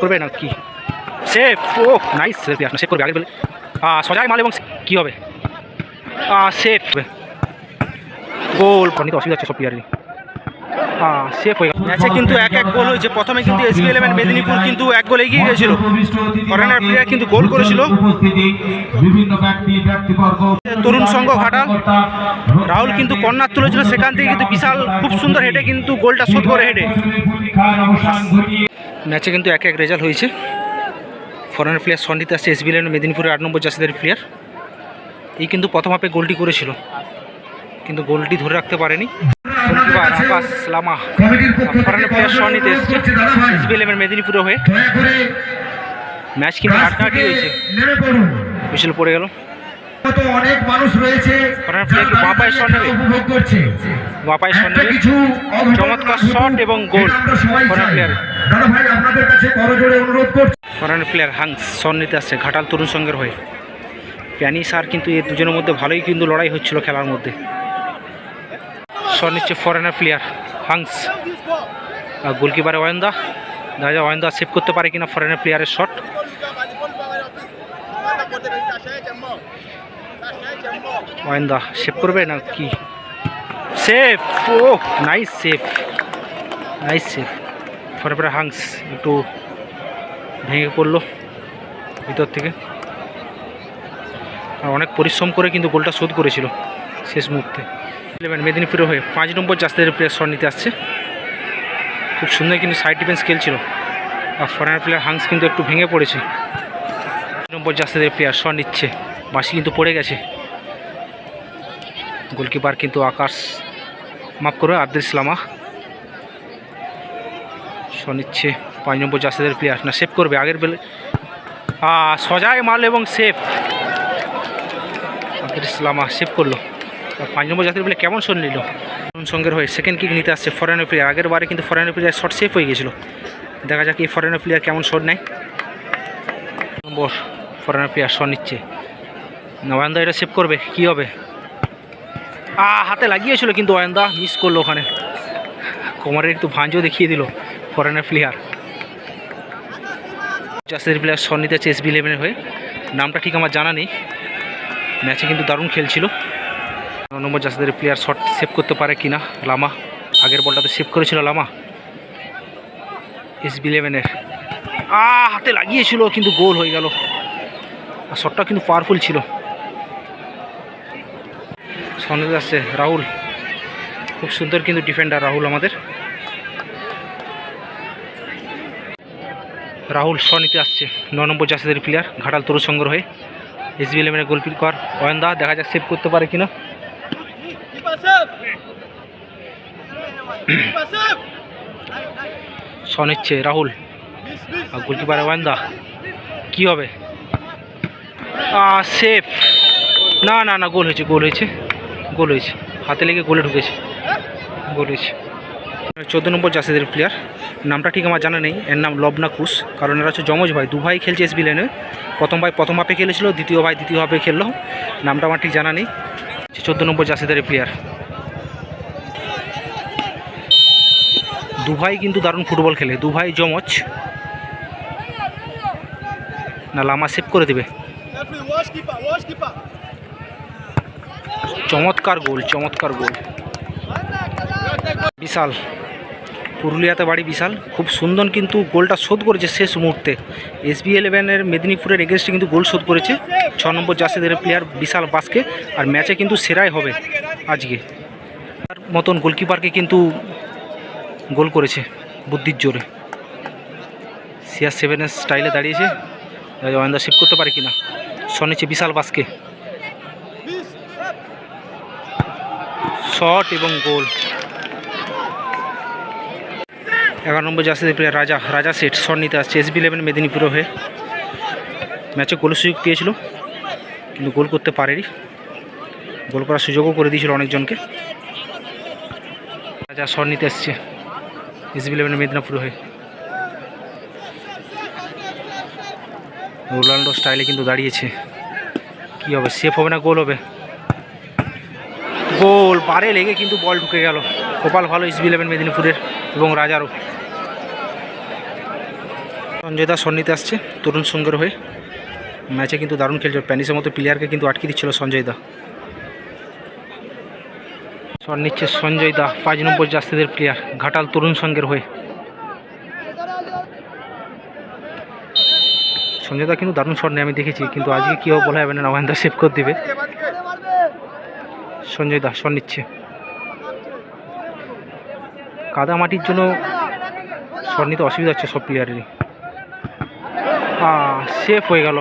করবে না কি? সেফ ও নাইস সেফ আসলে সেভ করবে। আগে বলে সজায় মাল এবং কী হবে? সেফ গোল নিতে অসুবিধা হচ্ছে সব প্লেয়ারই সেফ হয়ে গেল। ম্যাচে কিন্তু এক এক গোল হয়েছে। প্রথমে কিন্তু এসপি ইলেভেন মেদিনীপুর কিন্তু এক গোল এগিয়ে গেছিল। ফরেনার প্লেয়ার কিন্তু গোল করেছিল। তরুণ সংঘ ঘাটাল। রাহুল কিন্তু কর্নার তুলেছিল সেখান থেকে কিন্তু বিশাল, খুব সুন্দর হেডে কিন্তু গোলটা শোধ করে ঘটিয়ে ম্যাচে কিন্তু এক এক রেজাল্ট হয়েছে। ফরেনার প্লেয়ার সন্ডিতে আসছে এসবি ইলেভেন মেদিনীপুরের আট নম্বর জাসিদের প্লেয়ার এই কিন্তু প্রথম হাফে গোলটি করেছিল। কিন্তু গোলটি ধরে রাখতে পারেনি। লামা ফরেনার প্লেয়ার সন্ডিতে এসছে এসবি মেদিনীপুরে হয়ে। ম্যাচ কিন্তু থেকে হয়েছে। বিশাল পড়ে গেল। অনেক মানুষ রয়েছে শট? উপভোগ করছে। কিছু চমৎকার শট এবং গোল চাই। প্লেয়ার দাদা ভাই আপনাদের কাছে করজোড়ে অনুরোধ করছি। ফরেনার প্লেয়ার হাংস সন্নিতে আসছে ঘাটাল তরুণ সংঘের হয়ে। প্যানিস আর কিন্তু এই দুজনের মধ্যে ভালোই কিন্তু লড়াই হচ্ছিল খেলার মধ্যে। সর নিচ্ছে ফরেনার প্লেয়ার হাংস। আর গোলকিপারে ওয়েন্দা দেখা যায় ওয়েন্দা সেভ করতে পারে কিনা ফরেনার প্লেয়ারের শট ওয়েন্দা সেভ করবে না কি? সেফ ও nice safe nice safe player হাংস একটু ভেঙে পড়ল ভিতর থেকে। আর অনেক পরিশ্রম করে কিন্তু গোলটা শোধ করেছিল শেষ মুহূর্তে। ইলেভেন মেদিনীপুরে হয়ে পাঁচ নম্বর জাস্তের প্লেয়ার শট নিতে আসছে। খুব সুন্দর কিন্তু সাইড ডিফেন্স খেলছিল। আর ফরেনার প্লেয়ার হাংস কিন্তু একটু ভেঙে পড়েছে। নম্বর জাস্তের প্লেয়ার শট নিচ্ছে। বাসি কিন্তু পড়ে গেছে। গোলকিপার কিন্তু আকাশ, মাফ করবে আব্দুল ইসলামা নিচ্ছে পাঁচ নম্বর জাসেদের প্লেয়ার না সেভ করবে, আগের বেলে সজায় মাল এবং সেফ আব্দুল ইসলামা সেভ করল। পাঁচ নম্বর জাতির প্লেয়ার কেমন শট নিল? সঙ্গের হয়ে সেকেন্ড কিক নিতে আসছে ফরেনার প্লেয়ার আগের বারে কিন্তু ফরেনার প্লেয়ার শট সেফ হয়ে গেছিল। দেখা যাক এই ফরেনার প্লেয়ার কেমন শট নেয়। নম্বর ফরেনার প্লেয়ার শট নিচ্ছে নবায়ন্দা এটা সেভ করবে, কি হবে? আ, হাতে লাগিয়েছিল কিন্তু অয়ন্দা মিস করল ওখানে। কোমরের একটু ভাঞ্জও দেখিয়ে দিল ফরেনার প্লেয়ার জাসের প্লেয়ার শট নিতে চেস বি ইলেভেনের হয়ে, নামটা ঠিক আমার জানা নেই। ম্যাচে কিন্তু দারুণ খেলছিল। ন নম্বর জাসদের প্লেয়ার শট সেভ করতে পারে কিনা লামা। আগের বলটাতে সেভ করেছিল লামা। এস বি ইলেভেনের আ, হাতে লাগিয়েছিল, কিন্তু গোল হয়ে গেল। আর শটটা কিন্তু পাওয়ারফুল ছিল। সনে যাচ্ছে রাহুল। খুব সুন্দর কিন্তু ডিফেন্ডার রাহুল আমাদের। রাহুল শ নিতে আসছে, ন নম্বর জাসিদের প্লেয়ার ঘাটাল তরু সংগ্রহ হয়ে। এস বি ইলেভেনের কর অয়ন্দা দেখা যাক সেভ করতে পারে কিনা। শ নিচ্ছে রাহুল। আর গোলকিপার ওয়ান্দা কি হবে? সেফ না না না, গোল হয়েছে গোল হয়েছে। গোল হয়েছে। হাতে লেগে গোলে ঢুকেছে। গোল হয়েছে। চোদ্দ নম্বর জাসিদের প্লেয়ার নামটা ঠিক আমার জানা নেই। এর নাম লবনা কুশ কারণ এরা হচ্ছে যমজ ভাই। দু ভাই খেলছে এসবি লেনে প্রথম ভাই প্রথম হাফে খেলেছিল, দ্বিতীয় ভাই দ্বিতীয় হাফে খেললো। নামটা আমার ঠিক জানা নেই। চোদ্দ নম্বর জাসিদের প্লেয়ার দু ভাই কিন্তু দারুণ ফুটবল খেলে। দু ভাই যমজ। না, লামা সেভ করে দেবে। চমৎকার গোল চমৎকার গোল। বিশাল। পুরুলিয়াতে বাড়ি বিশাল। খুব সুন্দর কিন্তু গোলটা শোধ করেছে শেষ মুহূর্তে। এসবি ইলেভেনের মেদিনীপুরের এগেনস্টে কিন্তু গোল শোধ করেছে। ছ নম্বর জাসিদের প্লেয়ার বিশাল বাসকে। আর ম্যাচে কিন্তু সেরাই হবে আজকে। তার মতন গোলকিপারকে কিন্তু গোল করেছে বুদ্ধির জোরে। সিআর সেভেনের স্টাইলে দাঁড়িয়েছে। অয়েন্দা সেভ করতে পারে কিনা? সনেছে বিশাল বাসকে। শট এবং গোল। এগারো নম্বর জাসিদের প্লেয়ার রাজা রাজা সেট শট নিতে আসছে এসবি ইলেভেন মেদিনীপুর হয়ে। ম্যাচে গোলের সুযোগ পেয়েছিল, কিন্তু গোল করতে পারেনি। গোল করার সুযোগও করে দিয়েছিল অনেকজনকে। রাজা শট নিতে আসছে এসবি ইলেভেন মেদিনীপুর হয়ে। রোনাল্ডো স্টাইলে কিন্তু দাঁড়িয়েছে। কী হবে, সেফ হবে না, গোল হবে। গোল পারে লেগে কিন্তু বল ঢুকে গেল। কপাল ভালো ইসবি ইলেভেন মেদিনীপুরের এবং রাজারও। সঞ্জয় দাস সন্নিতে আসছে তরুণ সঙ্গের হয়ে। ম্যাচে কিন্তু দারুণ খেলছে। প্যানিসের মতো প্লেয়ারকে কিন্তু আটকে দিচ্ছিল সঞ্জয় দা শট নিচ্ছে সঞ্জয় দা পাঁচ নম্বর জাস্তিদের প্লেয়ার ঘাটাল তরুণ সঙ্গের হয়ে। সঞ্জয় দা কিন্তু দারুণ শট নেই আমি দেখেছি, কিন্তু আজকে কী বলা যাবে না নবায়ন দা সেভ করে দিবে। সঞ্জয় দাস শট নিচ্ছে। কাদা মাটির জন্য শট নিতে অসুবিধা হচ্ছে সব প্লেয়ারেরই সেফ হয়ে গেল।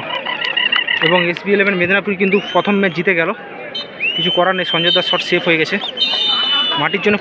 এবং এসবি ইলেভেন মেদিনীপুর কিন্তু প্রথম ম্যাচ জিতে গেল। কিছু করার নেই, সঞ্জয় দাস শট সেফ হয়ে গেছে। মাটির জন্য